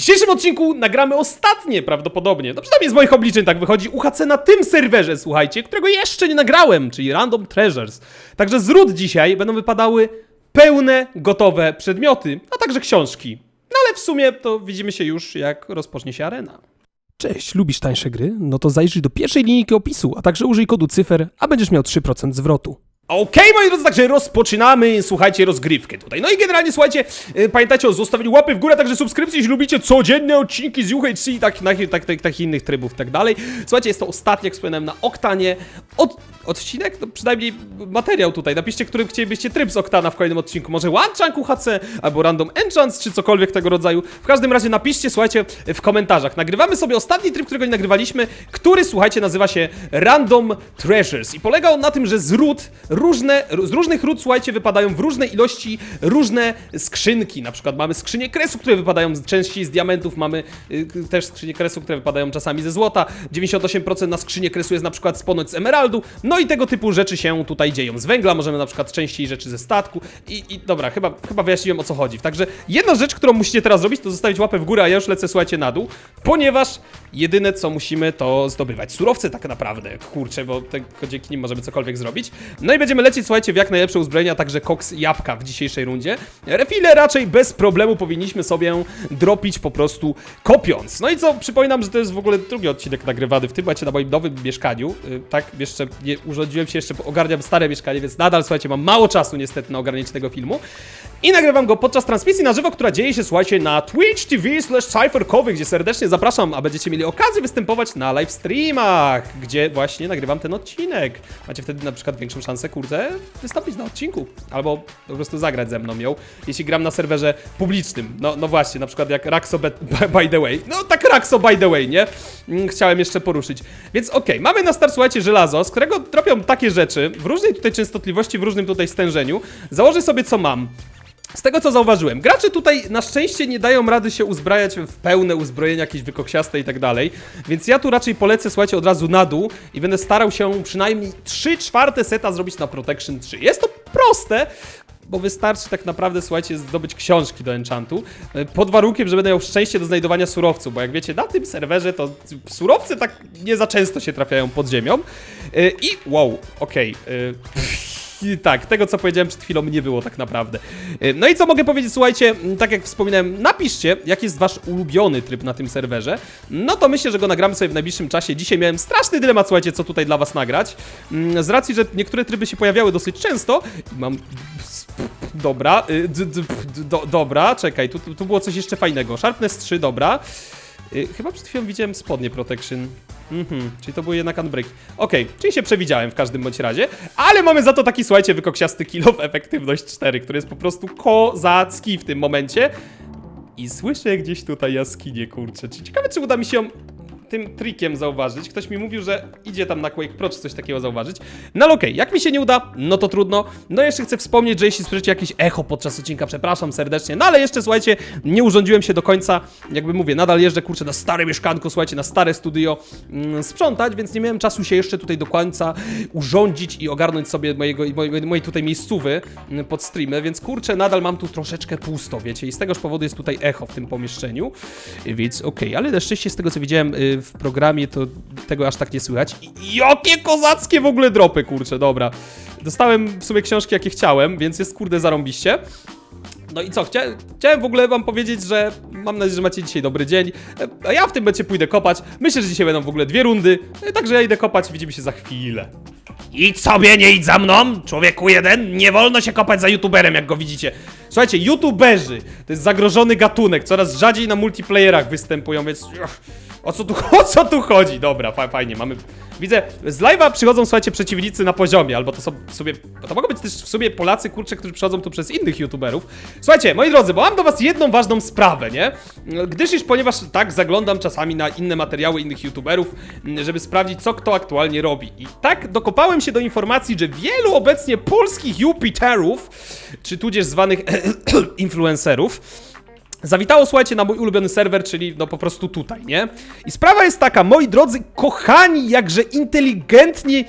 W dzisiejszym odcinku nagramy ostatnie prawdopodobnie, no przynajmniej z moich obliczeń tak wychodzi, UHC na tym serwerze, słuchajcie, którego jeszcze nie nagrałem, czyli Random Treasures. Także z ród dzisiaj będą wypadały pełne, gotowe przedmioty, a także książki. No ale w sumie to widzimy się już, jak rozpocznie się arena. Cześć, lubisz tańsze gry? No to zajrzyj do pierwszej linijki opisu, a także użyj kodu cyfer, a będziesz miał 3% zwrotu. Okej, moi drodzy, także rozpoczynamy, słuchajcie, rozgrywkę tutaj. No i generalnie, słuchajcie, y, pamiętajcie o zostawieniu łapy w górę, także subskrypcji, jeśli lubicie codzienne odcinki z UHC i tak, tak, tak, tak, takich innych trybów i tak dalej. Słuchajcie, jest to ostatni, jak wspomniałem, na Oktanie. Od, odcinek? No przynajmniej materiał tutaj. Napiszcie, którym chcielibyście tryb z Oktana w kolejnym odcinku. Może One Chunk UHC, albo Random Enchants, czy cokolwiek tego rodzaju. W każdym razie napiszcie, słuchajcie, w komentarzach. Nagrywamy sobie ostatni tryb, którego nie nagrywaliśmy, który, słuchajcie, nazywa się Random Treasures. I polega on na tym, że z ród różne, z różnych ród, słuchajcie, wypadają w różnej ilości różne skrzynki. Na przykład mamy skrzynie kresu, które wypadają z- częściej z diamentów, mamy y, też skrzynie kresu, które wypadają czasami ze złota. 98% na skrzynie kresu jest na przykład sponoć z emeraldu. No i tego typu rzeczy się tutaj dzieją. Z węgla możemy na przykład częściej rzeczy ze statku. I, i dobra, chyba, chyba wyjaśniłem o co chodzi. Także jedna rzecz, którą musicie teraz zrobić, to zostawić łapę w górę, a ja już lecę, słuchajcie, na dół, ponieważ jedyne co musimy to zdobywać surowce tak naprawdę. Kurczę, bo tylko dzięki nim możemy cokolwiek zrobić. No i będziemy lecieć, słuchajcie, w jak najlepsze uzbrojenia, także koks jabłka w dzisiejszej rundzie. Refile raczej bez problemu powinniśmy sobie dropić po prostu kopiąc. No i co, przypominam, że to jest w ogóle drugi odcinek nagrywany w tym momencie na moim nowym mieszkaniu. Yy, Tak, jeszcze nie urządziłem się, jeszcze ogarniam stare mieszkanie, więc nadal, słuchajcie, mam mało czasu niestety na ogarnięcie tego filmu. I nagrywam go podczas transmisji na żywo, która dzieje się, słuchajcie, na Twitch TV slash cypherkowy, gdzie serdecznie zapraszam, a będziecie mieli okazję występować na live streamach, gdzie właśnie nagrywam ten odcinek. Macie wtedy na przykład większą szansę, kurde, wystąpić na odcinku. Albo po prostu zagrać ze mną ją, jeśli gram na serwerze publicznym. No, no właśnie, na przykład jak Raxo by, by the way. No tak Raxo by the way, nie? Mm, Chciałem jeszcze poruszyć. Więc okej, mamy na start, słuchajcie, żelazo, z którego dropią takie rzeczy w różnej tutaj częstotliwości, w różnym tutaj stężeniu. Założę sobie co mam. Z tego co zauważyłem, gracze tutaj na szczęście nie dają rady się uzbrajać w pełne uzbrojenia, jakieś wykoksiaste i tak dalej, więc ja tu raczej polecę, słuchajcie, od razu na dół i będę starał się przynajmniej 3 czwarte seta zrobić na Protection 3. Jest to proste, bo wystarczy tak naprawdę, słuchajcie, zdobyć książki do enchantu, e, pod warunkiem, że będę miał szczęście do znajdowania surowców, bo jak wiecie, na tym serwerze to surowce tak nie za często się trafiają pod ziemią. E, I wow, okej. e, i tak, tego co powiedziałem przed chwilą nie było tak naprawdę. E, No i co mogę powiedzieć, słuchajcie, tak jak wspominałem, napiszcie, jaki jest wasz ulubiony tryb na tym serwerze. No to myślę, że go nagramy sobie w najbliższym czasie. Dzisiaj miałem straszny dylemat, słuchajcie, co tutaj dla was nagrać. Mm, Z racji, że niektóre tryby się pojawiały dosyć często, mam... Dobra, y, dobra, czekaj, tu, tu tu było coś jeszcze fajnego. Sharpness 3, dobra. Y, Chyba przed chwilą widziałem spodnie Protection. Mhm, czyli to były jednak unbreak. Okej, czyli się przewidziałem w każdym bądź razie, ale mamy za to taki, słuchajcie, wykoksiasty kill of efektywność 4, który jest po prostu kozacki w tym momencie. I słyszę gdzieś tutaj jaskinię, kurczę. Czy ciekawe, czy uda mi się ją tym trikiem zauważyć. Ktoś mi mówił, że idzie tam na Quake Pro czy coś takiego zauważyć. No ale okej, jak mi się nie uda, no to trudno. No jeszcze chcę wspomnieć, że jeśli słyszycie jakieś echo podczas odcinka, przepraszam serdecznie, no ale jeszcze słuchajcie, nie urządziłem się do końca, jakby mówię, nadal jeżdżę kurczę na stare mieszkanko, słuchajcie, na stare studio mm, sprzątać, więc nie miałem czasu się jeszcze tutaj do końca urządzić i ogarnąć sobie mojego, mojej, mojej tutaj miejscówy mm, pod streamy, więc kurczę, nadal mam tu troszeczkę pusto, wiecie, i z tegoż powodu jest tutaj echo w tym pomieszczeniu, więc okej, ale na szczęście z tego co widziałem y, w programie, to tego aż tak nie słychać. I jakie kozackie w ogóle dropy, kurczę, dobra. Dostałem w sumie książki, jakie chciałem, więc jest kurde zarąbiście. No i co, chcia, chciałem w ogóle wam powiedzieć, że mam nadzieję, że macie dzisiaj dobry dzień, E, a ja w tym będzie pójdę kopać. Myślę, że dzisiaj będą w ogóle dwie rundy, E, także ja idę kopać, widzimy się za chwilę. Idź sobie, nie idź za mną, człowieku jeden, nie wolno się kopać za youtuberem, jak go widzicie. Słuchajcie, youtuberzy to jest zagrożony gatunek, coraz rzadziej na multiplayerach występują, więc... O co tu, o co tu chodzi? Dobra, fa fajnie, mamy... Widzę, z live'a przychodzą, słuchajcie, przeciwnicy na poziomie, albo to są w sobie... To mogą być też w sumie Polacy, kurczę, którzy przychodzą tu przez innych youtuberów. Słuchajcie, moi drodzy, bo mam do was jedną ważną sprawę, nie? Gdyż iż, ponieważ tak zaglądam czasami na inne materiały innych youtuberów, żeby sprawdzić, co kto aktualnie robi. I tak dokopałem się do informacji, że wielu obecnie polskich Jupiterów, czy tudzież zwanych influencerów, Zawitało, słuchajcie, na mój ulubiony serwer, czyli no po prostu tutaj, nie? I sprawa jest taka, moi drodzy, kochani, jakże inteligentnie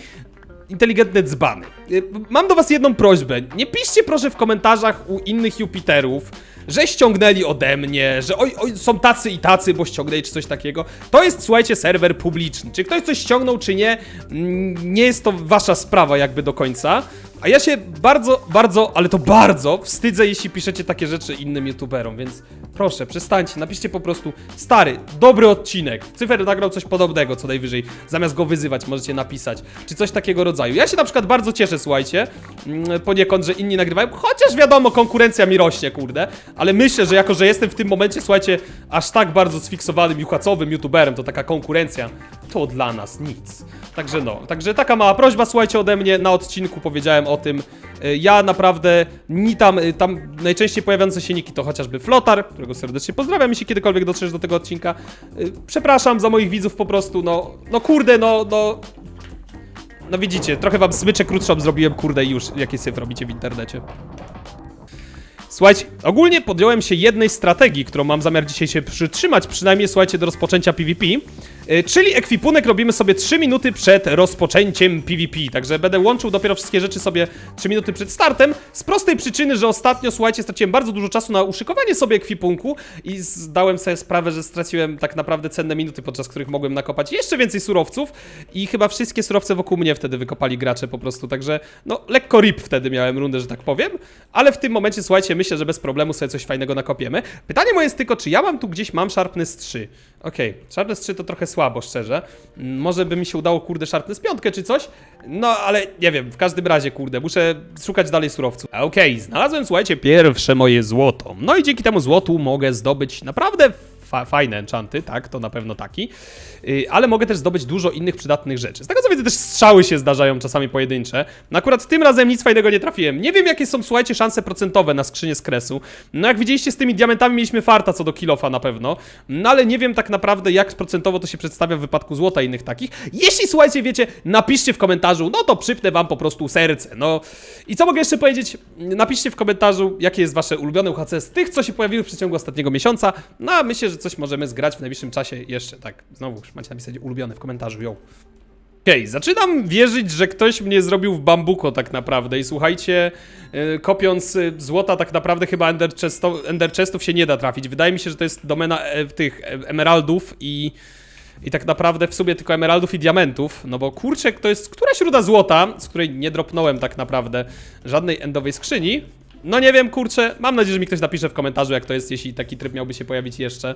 inteligentne dzbany. Y, Mam do was jedną prośbę. Nie piszcie proszę w komentarzach u innych Jupiterów, że ściągnęli ode mnie, że oj, oj, są tacy i tacy, bo ściągnęli czy coś takiego. To jest, słuchajcie, serwer publiczny. Czy ktoś coś ściągnął, czy nie, mm, nie jest to wasza sprawa jakby do końca. A ja się bardzo, bardzo, ale to bardzo wstydzę, jeśli piszecie takie rzeczy innym youtuberom, więc proszę, przestańcie, napiszcie po prostu stary, dobry odcinek. Cyfer nagrał coś podobnego, co najwyżej. Zamiast go wyzywać, możecie napisać, czy coś takiego rodzaju. Ja się na przykład bardzo cieszę, słuchajcie, mm, poniekąd, że inni nagrywają, chociaż wiadomo, konkurencja mi rośnie, kurde, ale myślę, że jako, że jestem w tym momencie, słuchajcie, aż tak bardzo sfiksowanym, juchacowym youtuberem, to taka konkurencja, to dla nas nic. Także no, także taka mała prośba, słuchajcie, ode mnie, na odcinku powiedziałem o tym. Y, Ja naprawdę ni tam, y, tam najczęściej pojawiające się niki to chociażby Flotar, którego serdecznie pozdrawiam, jeśli kiedykolwiek dotrzesz do tego odcinka. Y, Przepraszam za moich widzów po prostu, no, no kurde, no, no... No widzicie, trochę wam smyczę krótszą zrobiłem, kurde, już jakie syf robicie w internecie. Słuchajcie, ogólnie podjąłem się jednej strategii, którą mam zamiar dzisiaj się przytrzymać, przynajmniej słuchajcie, do rozpoczęcia PvP. Y, Czyli ekwipunek robimy sobie 3 minuty przed rozpoczęciem PvP. Także będę łączył dopiero wszystkie rzeczy sobie 3 minuty przed startem. Z prostej przyczyny, że ostatnio, słuchajcie, straciłem bardzo dużo czasu na uszykowanie sobie ekwipunku i zdałem sobie sprawę, że straciłem tak naprawdę cenne minuty, podczas których mogłem nakopać jeszcze więcej surowców. I chyba wszystkie surowce wokół mnie wtedy wykopali gracze po prostu. Także, no, lekko rip wtedy miałem rundę, że tak powiem. Ale w tym momencie, słuchajcie, myślę, że bez problemu sobie coś fajnego nakopiemy. Pytanie moje jest tylko, czy ja mam tu gdzieś mam Sharpness 3? Okej, Sharpness 3 to trochę słabo, szczerze. Może by mi się udało, kurde, Sharpness 5 czy coś? No, ale nie wiem, w każdym razie, kurde, muszę szukać dalej surowców. Okej, znalazłem, słuchajcie, pierwsze moje złoto. No i dzięki temu złotu mogę zdobyć naprawdę fa fajne enchanty, tak, to na pewno taki. Yy, ale mogę też zdobyć dużo innych przydatnych rzeczy. Z tego co widzę, też strzały się zdarzają czasami pojedyncze. No akurat tym razem nic fajnego nie trafiłem. Nie wiem, jakie są, słuchajcie, szanse procentowe na skrzynię z kresu. No jak widzieliście, z tymi diamentami mieliśmy farta co do kilofa na pewno. No ale nie wiem tak naprawdę, jak procentowo to się przedstawia w wypadku złota i innych takich. Jeśli, słuchajcie, wiecie, napiszcie w komentarzu, no to przypnę wam po prostu serce. No i co mogę jeszcze powiedzieć? Napiszcie w komentarzu, jakie jest wasze ulubione UHC z tych, co się pojawiły w przeciągu ostatniego miesiąca. No a myślę, że coś możemy zgrać w najbliższym czasie jeszcze. Tak, znowu macie napisać ulubione w komentarzu, yo. Okej, zaczynam wierzyć, że ktoś mnie zrobił w bambuko tak naprawdę i słuchajcie, yy, kopiąc y, złota tak naprawdę chyba ender, chestów się nie da trafić. Wydaje mi się, że to jest domena e, tych e, emeraldów i... I tak naprawdę w sumie tylko emeraldów i diamentów, no bo kurczek to jest któraś ruda złota, z której nie dropnąłem tak naprawdę żadnej endowej skrzyni. No nie wiem, kurczę, mam nadzieję, że mi ktoś napisze w komentarzu jak to jest, jeśli taki tryb miałby się pojawić jeszcze.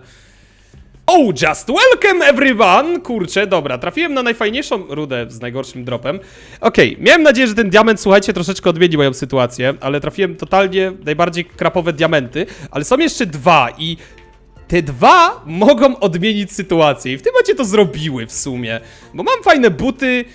Oh, just welcome everyone! Kurczę, dobra, trafiłem na najfajniejszą rudę z najgorszym dropem. Okej, miałem nadzieję, że ten diament, słuchajcie, troszeczkę odmieni moją sytuację, ale trafiłem totalnie najbardziej krapowe diamenty, ale są jeszcze dwa i te dwa mogą odmienić sytuację i w tym momencie to zrobiły w sumie, bo mam fajne buty,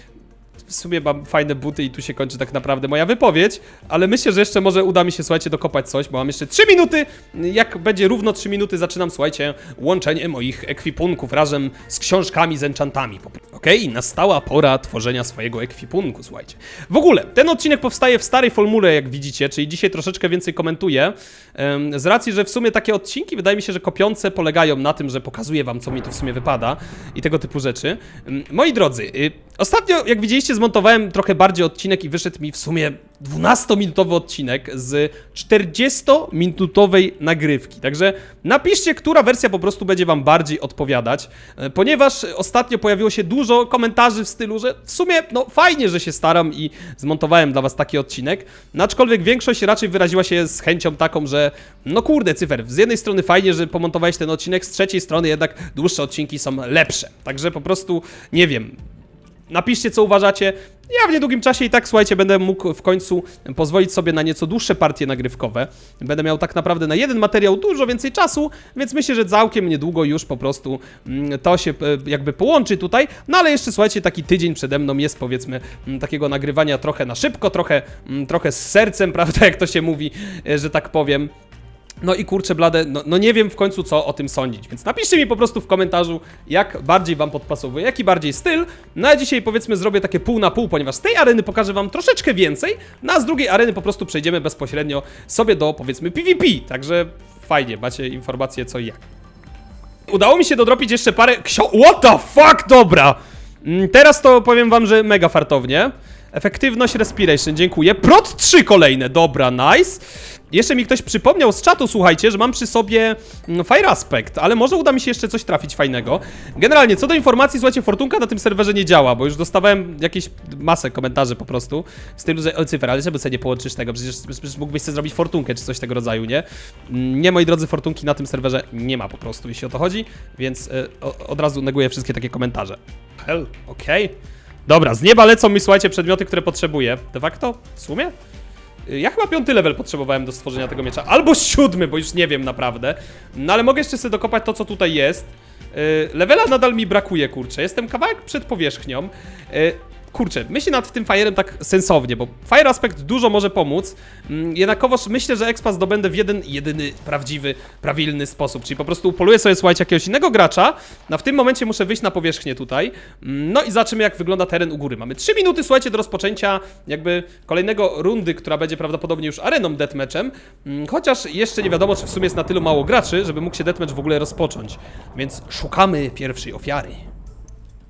w sumie mam fajne buty i tu się kończy tak naprawdę moja wypowiedź, ale myślę, że jeszcze może uda mi się, słuchajcie, dokopać coś, bo mam jeszcze 3 minuty. Jak będzie równo 3 minuty, zaczynam, słuchajcie, łączenie moich ekwipunków razem z książkami, z enchantami. Okej, nastała pora tworzenia swojego ekwipunku, słuchajcie. W ogóle, ten odcinek powstaje w starej formule, jak widzicie, czyli dzisiaj troszeczkę więcej komentuję. Z racji, że w sumie takie odcinki, wydaje mi się, że kopiące polegają na tym, że pokazuję wam, co mi tu w sumie wypada i tego typu rzeczy. Moi drodzy, y, ostatnio, jak widzieliście, zmontowałem trochę bardziej odcinek i wyszedł mi w sumie 12-minutowy odcinek z 40-minutowej nagrywki. Także napiszcie, która wersja po prostu będzie wam bardziej odpowiadać, e, ponieważ ostatnio pojawiło się dużo komentarzy w stylu, że w sumie, no fajnie, że się staram i zmontowałem dla was taki odcinek, no aczkolwiek większość raczej wyraziła się z chęcią taką, że no kurde, cyfer, z jednej strony fajnie, że pomontowałeś ten odcinek, z trzeciej strony jednak dłuższe odcinki są lepsze. Także po prostu, nie wiem, Napiszcie, co uważacie. Ja w niedługim czasie i tak, słuchajcie, będę mógł w końcu pozwolić sobie na nieco dłuższe partie nagrywkowe. Będę miał tak naprawdę na jeden materiał dużo więcej czasu, więc myślę, że całkiem niedługo już po prostu mm, to się e, jakby połączy tutaj. No ale jeszcze, słuchajcie, taki tydzień przede mną jest, powiedzmy, mm, takiego nagrywania trochę na szybko, trochę, mm, trochę z sercem, prawda, jak to się mówi, e, że tak powiem. No i kurczę blade, no, no nie wiem w końcu co o tym sądzić, więc napiszcie mi po prostu w komentarzu, jak bardziej wam podpasowuje, jaki bardziej styl. No a dzisiaj powiedzmy zrobię takie pół na pół, ponieważ z tej areny pokażę wam troszeczkę więcej, no a z drugiej areny po prostu przejdziemy bezpośrednio sobie do powiedzmy PvP, także fajnie, macie informacje co i jak. Udało mi się dodropić jeszcze parę ksio... What the fuck, dobra! Mm, Teraz to powiem wam, że mega fartownie. Efektywność respiration, dziękuję. Prot 3 kolejne, dobra, nice. Jeszcze mi ktoś przypomniał z czatu, słuchajcie, że mam przy sobie mm, Fire Aspect, ale może uda mi się jeszcze coś trafić fajnego. Generalnie, co do informacji, słuchajcie, Fortunka na tym serwerze nie działa, bo już dostawałem jakieś masę komentarzy po prostu, w stylu, że o cyfer, ale czemu sobie nie połączysz tego, przecież, przecież mógłbyś sobie zrobić Fortunkę, czy coś tego rodzaju, nie? Mm, Nie, moi drodzy, Fortunki na tym serwerze nie ma po prostu, jeśli o to chodzi, więc y, o, od razu neguję wszystkie takie komentarze. Hell, okej. Dobra, z nieba lecą mi, słuchajcie, przedmioty, które potrzebuję. De facto, w sumie? Y, Ja chyba piąty level potrzebowałem do stworzenia tego miecza. Albo siódmy, bo już nie wiem naprawdę. No ale mogę jeszcze sobie dokopać to, co tutaj jest. Y, Levela nadal mi brakuje, kurczę. Jestem kawałek przed powierzchnią. Kurczę, myślę nad tym Fire'em tak sensownie, bo Fire Aspect dużo może pomóc. Mm, Jednakowoż myślę, że Expa zdobędę w jeden, jedyny, prawdziwy, prawilny sposób. Czyli po prostu upoluję sobie, słuchajcie, jakiegoś innego gracza. No w tym momencie muszę wyjść na powierzchnię tutaj. Mm, No i zobaczymy, jak wygląda teren u góry. Mamy 3 minuty, słuchajcie, do rozpoczęcia jakby kolejnego rundy, która będzie prawdopodobnie już areną deathmatchem. Mm, Chociaż jeszcze nie wiadomo, czy w sumie jest na tylu mało graczy, żeby mógł się deathmatch w ogóle rozpocząć. Więc szukamy pierwszej ofiary.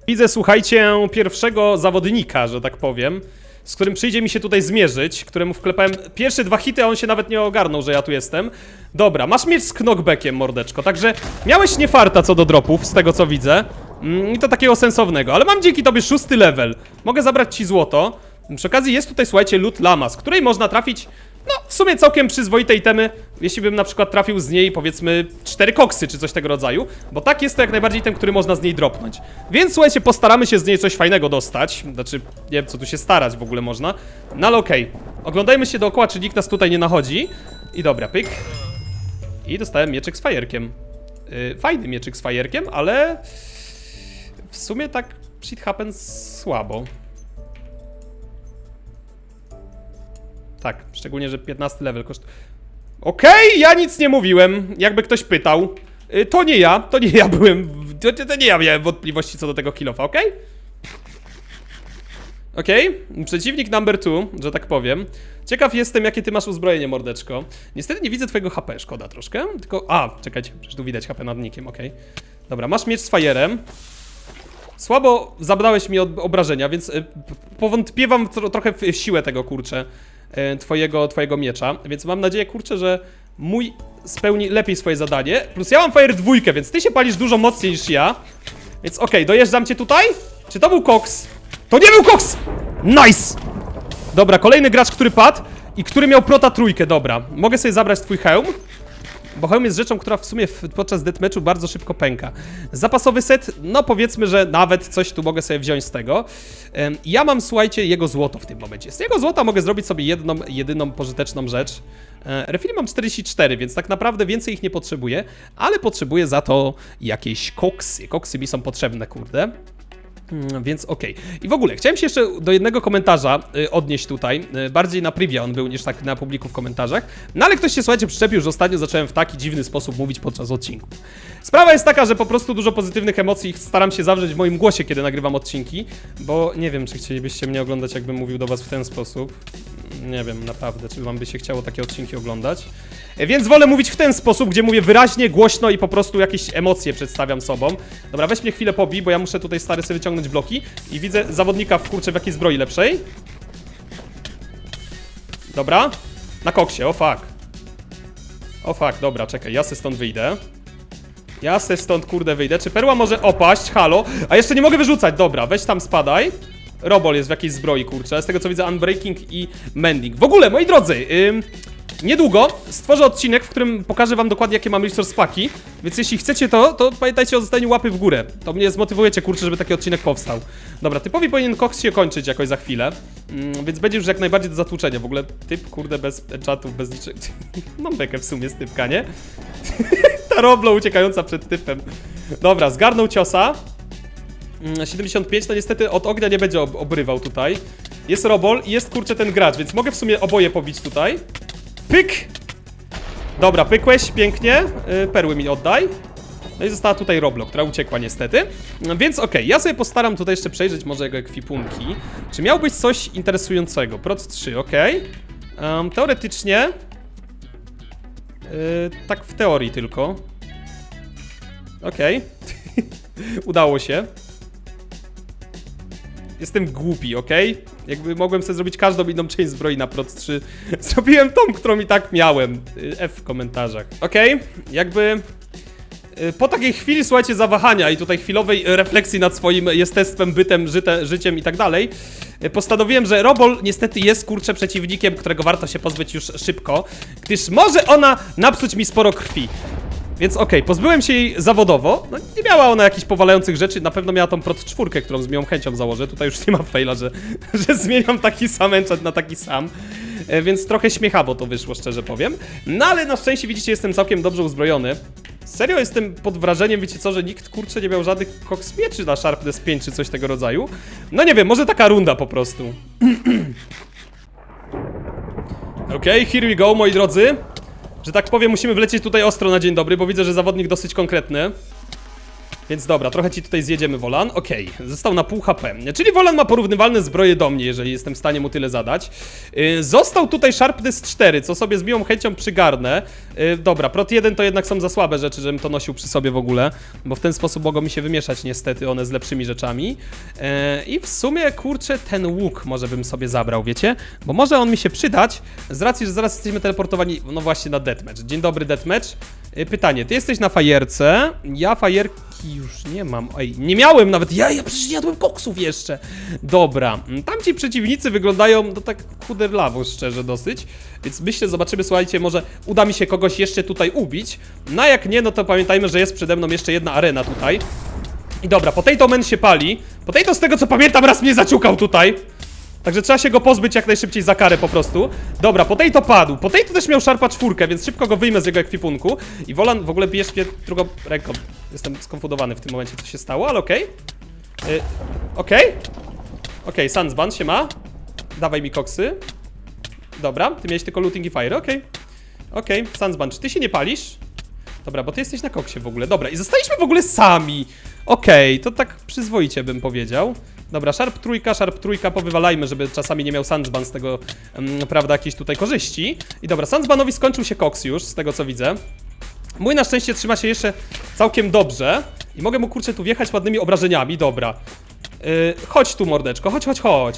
Widzę, słuchajcie, pierwszego zawodnika, że tak powiem, z którym przyjdzie mi się tutaj zmierzyć, któremu wklepałem pierwsze dwa hity, a on się nawet nie ogarnął, że ja tu jestem. Dobra, masz mieć z knockbackiem, mordeczko, także miałeś nie farta co do dropów, z tego co widzę. Mm, I to takiego sensownego, ale mam dzięki tobie szósty level. Mogę zabrać ci złoto. Przy okazji jest tutaj, słuchajcie, loot lama, z której można trafić, no, w sumie całkiem przyzwoite itemy, jeśli bym na przykład trafił z niej, powiedzmy, cztery koksy, czy coś tego rodzaju, bo tak jest to jak najbardziej item, który można z niej dropnąć. Więc, słuchajcie, postaramy się z niej coś fajnego dostać, znaczy, nie wiem, co tu się starać w ogóle można, no ale okej. Oglądajmy się dookoła, czy nikt nas tutaj nie nachodzi. I dobra, pyk. I dostałem mieczyk z fajerkiem. Yy, fajny mieczyk z fajerkiem, ale... W sumie tak shit happens słabo. Tak, szczególnie, że 15 level koszt. Okej, ja nic nie mówiłem, jakby ktoś pytał. Y, to nie ja, to nie ja byłem. To, to nie ja miałem wątpliwości co do tego kilofa, okej? Okej, przeciwnik number two, że tak powiem. Ciekaw jestem, jakie ty masz uzbrojenie, mordeczko. Niestety nie widzę twojego HP, szkoda troszkę. Tylko. A, czekajcie, przecież tu widać HP nad nikiem, okej. Dobra, masz miecz z fajerem. Słabo zabrałeś mi od obrażenia, więc y, powątpiewam tro, trochę w siłę tego, kurczę, twojego, twojego miecza, więc mam nadzieję, kurczę, że mój spełni lepiej swoje zadanie. Plus ja mam Fire dwójkę, więc ty się palisz dużo mocniej niż ja. Więc okej, dojeżdżam cię tutaj? Czy to był Cox? To nie był Cox! Nice! Dobra, kolejny gracz, który padł i który miał prota trójkę, dobra. Mogę sobie zabrać twój hełm. Bo hełm jest rzeczą, która w sumie w, podczas deathmatchu bardzo szybko pęka. Zapasowy set, no powiedzmy, że nawet coś tu mogę sobie wziąć z tego. Ja mam, słuchajcie, jego złoto w tym momencie. Z jego złota mogę zrobić sobie jedną, jedyną pożyteczną rzecz. E, refili mam 44, więc tak naprawdę więcej ich nie potrzebuję, ale potrzebuję za to jakieś koksy. Koksy mi są potrzebne, kurde. Mm, Więc okej. I w ogóle, chciałem się jeszcze do jednego komentarza y, odnieść tutaj. Y, bardziej na privie on był niż tak na publiku w komentarzach. No ale ktoś się, słuchajcie, przyczepił, że ostatnio zacząłem w taki dziwny sposób mówić podczas odcinków. Sprawa jest taka, że po prostu dużo pozytywnych emocji staram się zawrzeć w moim głosie, kiedy nagrywam odcinki, bo nie wiem, czy chcielibyście mnie oglądać, jakbym mówił do was w ten sposób. Nie wiem, naprawdę, czy wam by się chciało takie odcinki oglądać. E, Więc wolę mówić w ten sposób, gdzie mówię wyraźnie, głośno i po prostu jakieś emocje przedstawiam sobą. Dobra, weź mnie chwilę pobij, bo ja muszę tutaj stary sobie wyciągnąć bloki i widzę zawodnika w kurczę w jakiej zbroi lepszej. Dobra. Na koksie, o fuck. O fuck, dobra, czekaj, ja se stąd wyjdę. Ja se stąd kurde wyjdę. Czy perła może opaść? Halo? A jeszcze nie mogę wyrzucać, dobra, weź tam spadaj. Robol jest w jakiejś zbroi, kurczę. Z tego co widzę, Unbreaking i Mending. W ogóle, moi drodzy, niedługo stworzę odcinek, w którym pokażę wam dokładnie, jakie mam resource. Więc jeśli chcecie to, to pamiętajcie o zostawieniu łapy w górę. To mnie zmotywujecie, kurczę, żeby taki odcinek powstał. Dobra, typowi powinien Cox się kończyć jakoś za chwilę. Mm, więc będzie już jak najbardziej do zatłuczenia. W ogóle typ, kurde, bez enchantów, bez niczego. mam bekę w sumie z typka, nie? Ta roblo uciekająca przed typem. Dobra, zgarnął ciosa. Mm, 75, no niestety od ognia nie będzie ob obrywał tutaj. Jest robol i jest kurczę ten gracz, więc mogę w sumie oboje pobić tutaj. Pyk! Dobra, pykłeś, pięknie. Yy, perły mi oddaj. No i została tutaj Roblo, która uciekła niestety. No Więc okej, ja sobie postaram tutaj jeszcze przejrzeć może jego ekwipunki. Czy miał być coś interesującego? Prot 3, okej. Em, teoretycznie... Yy, tak w teorii tylko. Okej. Udało się. Jestem głupi, okej? Jakby mogłem sobie zrobić każdą inną część zbroi na Prot 3. Zrobiłem tą, którą i tak miałem. Y, F w komentarzach. Okej, jakby... y, Po takiej chwili, słuchajcie, zawahania i tutaj chwilowej refleksji nad swoim jestestwem, bytem, żyte, życiem i tak dalej, y, postanowiłem, że Robol niestety jest, kurczę, przeciwnikiem, którego warto się pozbyć już szybko, gdyż może ona napsuć mi sporo krwi. Więc okej, pozbyłem się jej zawodowo. No, nie miała ona jakichś powalających rzeczy, na pewno miała tą prot czwórkę, którą z miłą chęcią założę. Tutaj już nie ma faila, że, że zmieniam taki sam enchant na taki sam. E, więc trochę śmiechawo to wyszło, szczerze powiem. No ale na szczęście widzicie, jestem całkiem dobrze uzbrojony. Serio jestem pod wrażeniem, wiecie co, że nikt kurczę nie miał żadnych koks mieczy na Sharpness 5 czy coś tego rodzaju. No nie wiem, może taka runda po prostu. Okej, here we go, moi drodzy. Że tak powiem, musimy wlecieć tutaj ostro na dzień dobry, bo widzę, że zawodnik dosyć konkretny. Więc dobra, trochę ci tutaj zjedziemy, Wolan. Okej, został na pół HP. Czyli Wolan ma porównywalne zbroje do mnie, jeżeli jestem w stanie mu tyle zadać. Yy, został tutaj Sharpness 4, co sobie z miłą chęcią przygarnę. Yy, dobra, Prot 1 to jednak są za słabe rzeczy, żebym to nosił przy sobie w ogóle, bo w ten sposób mogą mi się wymieszać niestety one z lepszymi rzeczami. Yy, I w sumie, kurczę, ten łuk może bym sobie zabrał, wiecie? Bo może on mi się przydać, z racji, że zaraz jesteśmy teleportowani, no właśnie, na deathmatch. Dzień dobry, deathmatch. Yy, pytanie, ty jesteś na fajerce, ja już nie mam. Ej, nie miałem nawet. Ja, ja przecież jadłem koksów jeszcze. Dobra, mm, tamci przeciwnicy wyglądają no tak chuderlawo, szczerze dosyć. Więc myślę, zobaczymy, słuchajcie, może uda mi się kogoś jeszcze tutaj ubić. No a jak nie, no to pamiętajmy, że jest przede mną jeszcze jedna arena tutaj. I dobra, Potato Man się pali. Potato z tego co pamiętam raz mnie zaciukał tutaj. Także trzeba się go pozbyć jak najszybciej za karę po prostu. Dobra, Potato padł. Potato też miał szarpa czwórkę, więc szybko go wyjmę z jego ekwipunku. I Wolan w ogóle bijesz mnie drugą ręką. Jestem skonfudowany w tym momencie, co się stało, ale okej. Y, Okej. Okej, Sunsban się ma. Dawaj mi koksy. Dobra, ty miałeś tylko looting i fire, okej. Okej, Sunsban, czy ty się nie palisz? Dobra, bo ty jesteś na koksie w ogóle. Dobra, i zostaliśmy w ogóle sami. Okej, to tak przyzwoicie bym powiedział. Dobra, Sharp trójka, Sharp trójka, powywalajmy, żeby czasami nie miał Sunsban z tego, mm, prawda, jakiejś tutaj korzyści. I dobra, Sunsbanowi skończył się koks już, z tego co widzę. Mój na szczęście trzyma się jeszcze całkiem dobrze i mogę mu kurczę tu wjechać ładnymi obrażeniami, dobra. Yy, chodź tu mordeczko, chodź, chodź, chodź.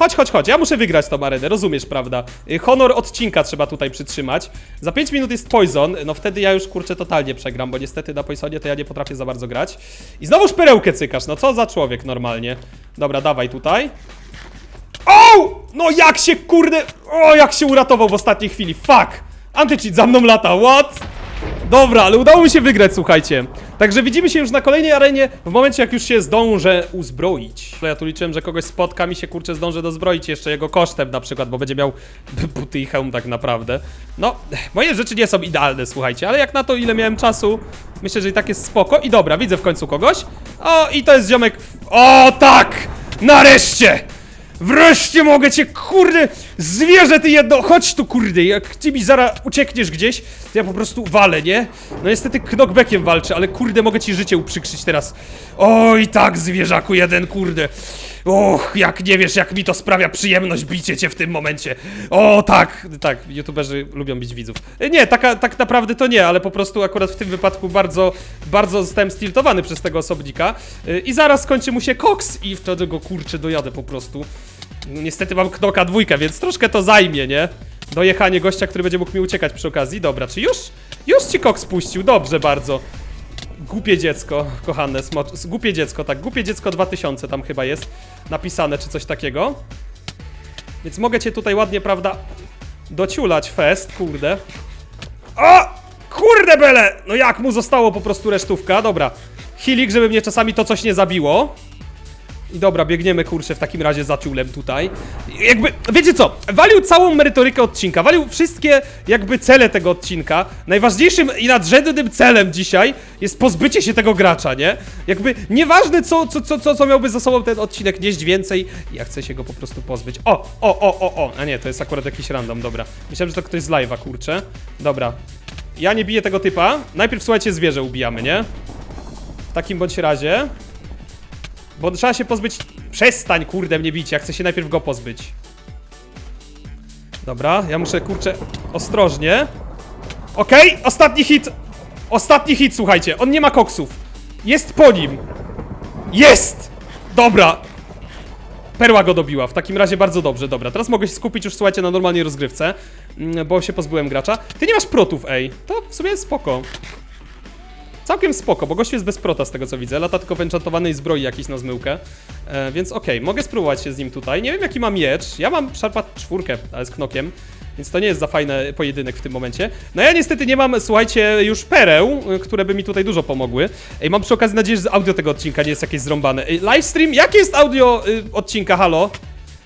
Chodź, chodź, chodź, ja muszę wygrać tą arenę, rozumiesz, prawda? Y, Honor odcinka trzeba tutaj przytrzymać. Za 5 minut jest Poison, no wtedy ja już kurczę totalnie przegram, bo niestety na Poisonie to ja nie potrafię za bardzo grać. I znowuż perełkę cykasz, no co za człowiek normalnie. Dobra, dawaj tutaj. O! No jak się kurde... O, jak się uratował w ostatniej chwili, fuck! Antycheat za mną lata, what? Dobra, ale udało mi się wygrać, słuchajcie. Także widzimy się już na kolejnej arenie w momencie, jak już się zdążę uzbroić. Ja tu liczyłem, że kogoś spotka mi się, kurczę, zdążę dozbroić jeszcze jego kosztem na przykład, bo będzie miał buty i hełm tak naprawdę. No, moje rzeczy nie są idealne, słuchajcie, ale jak na to, ile miałem czasu, myślę, że i tak jest spoko. I dobra, widzę w końcu kogoś. O, i to jest ziomek... O, tak! Nareszcie! Wreszcie mogę cię, kurde, zwierzę ty jedno, chodź tu, kurde, jak ty mi zaraz uciekniesz gdzieś, to ja po prostu walę, nie? No niestety knockbackiem walczę, ale kurde, mogę ci życie uprzykrzyć teraz. Oj, tak, zwierzaku jeden, kurde. Och, jak nie wiesz, jak mi to sprawia przyjemność bicie cię w tym momencie. O, tak, tak, youtuberzy lubią bić widzów. E, Nie, taka, tak naprawdę to nie, ale po prostu akurat w tym wypadku bardzo, bardzo zostałem stiltowany przez tego osobnika. E, I zaraz skończy mu się koks i wtedy go, kurczę, dojadę po prostu. No, niestety mam knoka dwójkę, więc troszkę to zajmie, nie? Dojechanie gościa, który będzie mógł mi uciekać przy okazji. Dobra, czy już? Już ci koks puścił, dobrze bardzo. Głupie dziecko, kochane, smocz... Głupie dziecko, tak, głupie dziecko 2000 tam chyba jest napisane, czy coś takiego. Więc mogę cię tutaj ładnie, prawda, dociulać fest, kurde. O! Kurde bele! No jak mu zostało po prostu resztówka, dobra. Hilik, żeby mnie czasami to coś nie zabiło. I dobra, biegniemy kurczę w takim razie za ciulem tutaj. Jakby, wiecie co, walił całą merytorykę odcinka, walił wszystkie jakby cele tego odcinka. Najważniejszym i nadrzędnym celem dzisiaj jest pozbycie się tego gracza, nie? Jakby nieważne co, co, co, co, co miałby za sobą ten odcinek nieść więcej, ja chcę się go po prostu pozbyć. O, o, o, o, o, a nie, to jest akurat jakiś random, dobra. Myślałem, że to ktoś z live'a, kurczę. Dobra. Ja nie biję tego typa. Najpierw, słuchajcie, zwierzę ubijamy, nie? W takim bądź razie. Bo trzeba się pozbyć... Przestań, kurde, mnie bić, ja chcę się najpierw go pozbyć. Dobra, ja muszę, kurczę, ostrożnie. Okej, ostatni hit. Ostatni hit, słuchajcie, on nie ma koksów. Jest po nim. Jest! Dobra. Perła go dobiła, w takim razie bardzo dobrze, dobra. Teraz mogę się skupić już, słuchajcie, na normalnej rozgrywce, mm, bo się pozbyłem gracza. Ty nie masz protów, ej. To w sumie spoko. Całkiem spoko, bo gość jest bez prota z tego co widzę, lata tylko w enchantowanej zbroi jakiś na zmyłkę, e, więc okej, mogę spróbować się z nim tutaj. Nie wiem jaki mam miecz, ja mam szarpa czwórkę, ale z knokiem, więc to nie jest za fajny pojedynek w tym momencie. No ja niestety nie mam, słuchajcie, już pereł, y, które by mi tutaj dużo pomogły. Ej, mam przy okazji nadzieję, że audio tego odcinka nie jest jakieś zrąbane. Ej, livestream, jakie jest audio y, odcinka, halo?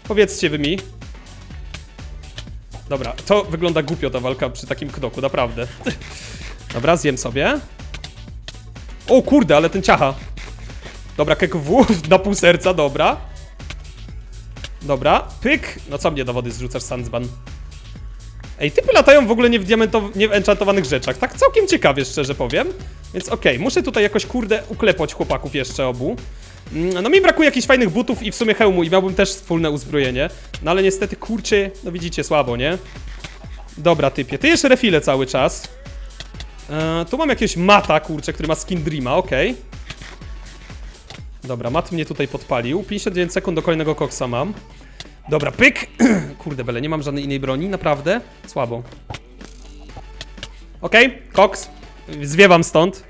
Powiedzcie wy mi. Dobra, to wygląda głupio ta walka przy takim knoku, naprawdę. Dobra, zjem sobie. O kurde, ale ten ciacha. Dobra, KKW na pół serca, dobra. Dobra, pyk. No co mnie do wody zrzucasz, Sandsban? Ej, typy latają w ogóle nie w, diamentow- nie w enchantowanych rzeczach. Tak całkiem ciekawie, szczerze powiem. Więc okej, muszę tutaj jakoś, kurde, uklepać chłopaków jeszcze obu. Mm, No mi brakuje jakichś fajnych butów i w sumie hełmu i miałbym też wspólne uzbrojenie. No ale niestety, kurczę, no widzicie, słabo, nie? Dobra, typie, ty jeszcze refile cały czas. E, tu mam jakiegoś mata, kurczę, który ma skin Dreama, okej. Dobra, mat mnie tutaj podpalił. 59 sekund do kolejnego koksa mam. Dobra, pyk! Kurde, bele, nie mam żadnej innej broni, naprawdę? Słabo. Okej, koks. Zwiewam stąd.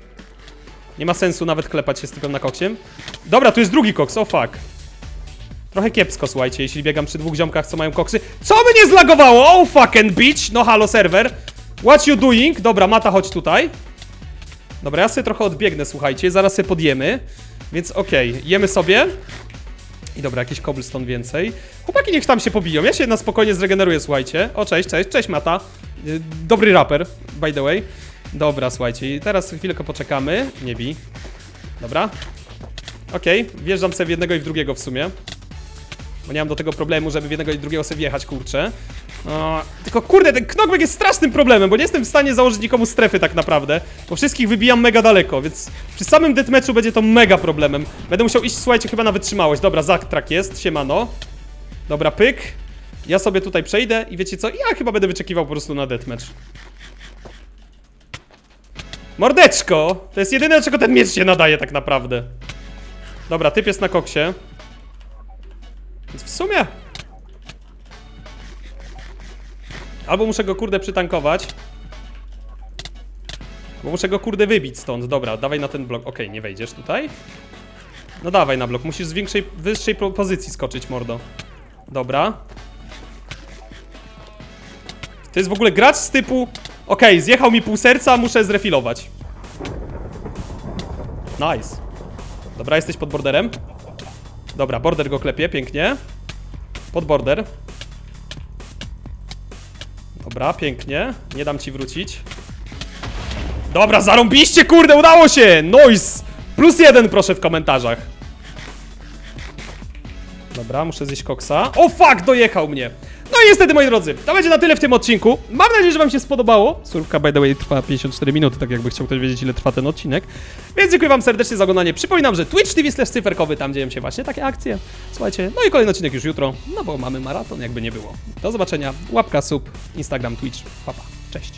Nie ma sensu nawet klepać się z typem na koksiem. Dobra, tu jest drugi koks, o fuck. Trochę kiepsko, słuchajcie, jeśli biegam przy dwóch ziomkach, co mają koksy. Co by nie zlagowało? Oh fucking bitch! No halo, serwer. What you doing? Dobra, Mata, chodź tutaj. Dobra, ja sobie trochę odbiegnę, słuchajcie, zaraz sobie podjemy. Więc okej, jemy sobie. I dobra, jakiś cobblestone więcej. Chłopaki niech tam się pobiją, ja się na spokojnie zregeneruję, słuchajcie. O, cześć, cześć, cześć Mata. Y, Dobry raper, by the way. Dobra, słuchajcie, teraz chwilkę poczekamy. Nie bij. Dobra. Okej, wjeżdżam sobie w jednego i w drugiego w sumie. Bo nie mam do tego problemu, żeby w jednego i drugiego sobie wjechać, kurczę. O, tylko kurde, ten knockback jest strasznym problemem, bo nie jestem w stanie założyć nikomu strefy tak naprawdę. Bo wszystkich wybijam mega daleko, więc przy samym deathmatchu będzie to mega problemem. Będę musiał iść, słuchajcie, chyba na wytrzymałość. Dobra, Zaktrak jest, siemano. Dobra, pyk. Ja sobie tutaj przejdę i wiecie co? Ja chyba będę wyczekiwał po prostu na deathmatch. Mordeczko! To jest jedyne, czego ten miecz się nadaje tak naprawdę. Dobra, typ jest na koksie. Więc w sumie... Albo muszę go kurde przytankować. Bo muszę go kurde wybić stąd. Dobra, dawaj na ten blok. Okej, nie wejdziesz tutaj. No dawaj na blok. Musisz z większej, wyższej pozycji skoczyć, mordo. Dobra. To jest w ogóle gracz z typu... Okej, zjechał mi pół serca, muszę zrefilować. Nice. Dobra, jesteś pod borderem. Dobra, border go klepie, pięknie. Pod border. Dobra, pięknie. Nie dam ci wrócić. Dobra, zarąbiście, kurde, udało się! Noise! Plus jeden proszę w komentarzach. Dobra, muszę zjeść koksa. O fuck, dojechał mnie! No i niestety, moi drodzy, to będzie na tyle w tym odcinku. Mam nadzieję, że wam się spodobało. Surfka, by the way, trwa 54 minuty, tak jakby chciał ktoś wiedzieć, ile trwa ten odcinek. Więc dziękuję wam serdecznie za oglądanie. Przypominam, że Twitch TV slash cyferkowy, tam dzieją się właśnie takie akcje. Słuchajcie, no i kolejny odcinek już jutro, no bo mamy maraton, jakby nie było. Do zobaczenia, łapka, sub, Instagram, Twitch, papa, cześć.